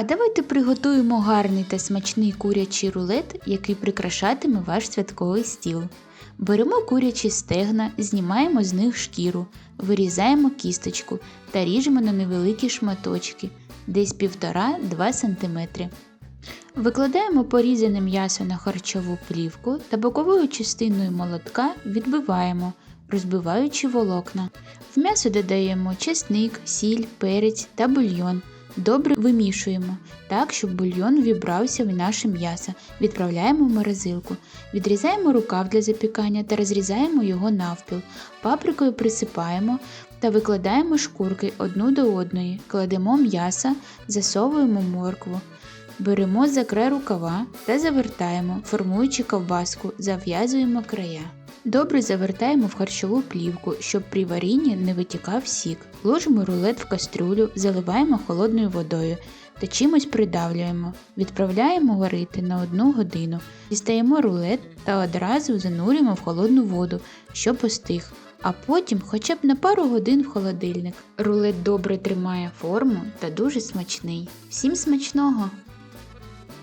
А давайте приготуємо гарний та смачний курячий рулет, який прикрашатиме ваш святковий стіл. Беремо курячі стегна, знімаємо з них шкіру, вирізаємо кісточку та ріжемо на невеликі шматочки, десь 1,5-2 см. Викладаємо порізане м'ясо на харчову плівку та боковою частиною молотка відбиваємо, розбиваючи волокна. В м'ясо додаємо чесник, сіль, перець та бульйон. Добре вимішуємо так, щоб бульйон вібрався в наше м'ясо. Відправляємо в морозилку. Відрізаємо рукав для запікання та розрізаємо його навпіл. Паприкою присипаємо та викладаємо шкурки одну до одної. Кладемо м'ясо, засовуємо моркву. Беремо за край рукава та завертаємо, формуючи ковбаску, зав'язуємо края. Добре завертаємо в харчову плівку, щоб при варінні не витікав сік. Ложимо рулет в кастрюлю, заливаємо холодною водою та чимось придавлюємо. Відправляємо варити на одну годину. Дістаємо рулет та одразу занурюємо в холодну воду, щоб остиг. А потім хоча б на пару годин в холодильник. Рулет добре тримає форму та дуже смачний. Всім смачного!